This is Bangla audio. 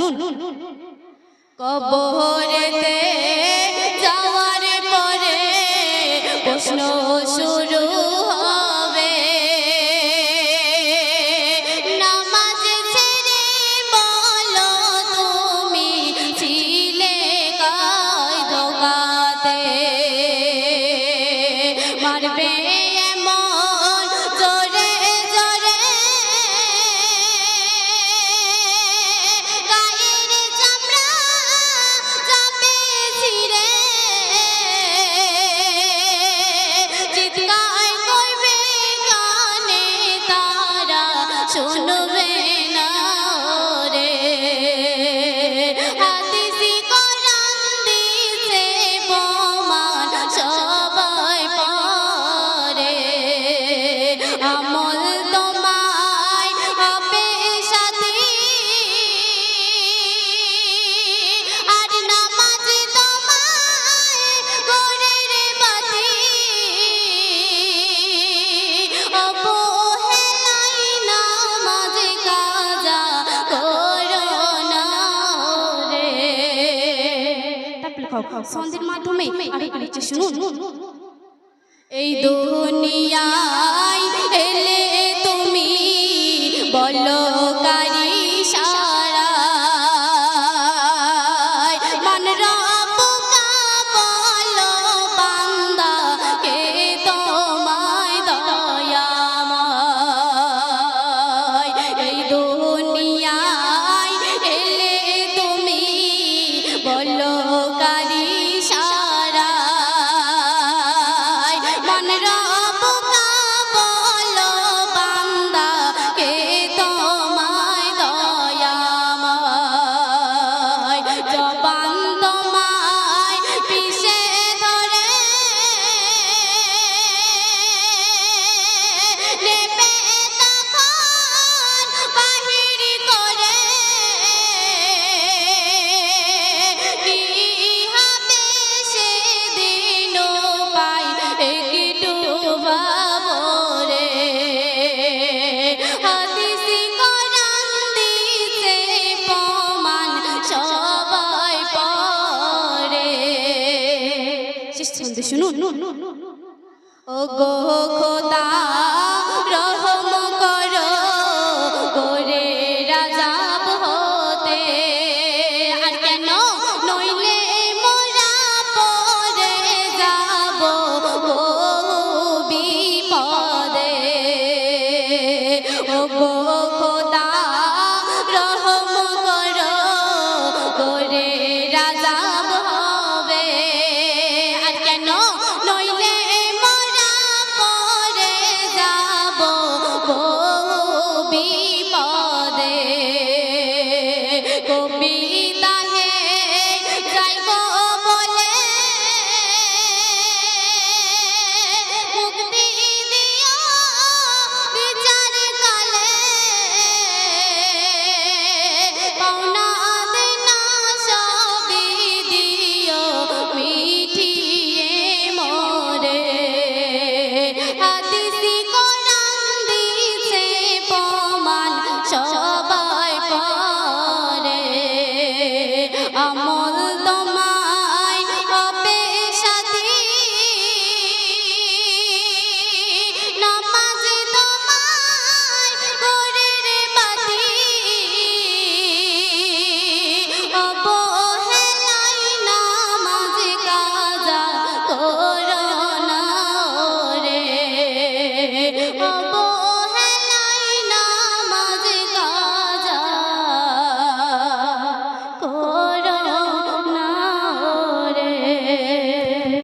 শুনুন। কবরেতে যাওয়ার পরে প্রশ্ন শুরু হবে। নামাজ ছেড়ে বলো তুমি ছিলে মারবে শুনবে। সন্ধের মাধ্যমে এই দুনিয়া বলছে শুনুন। ও গো খোদা।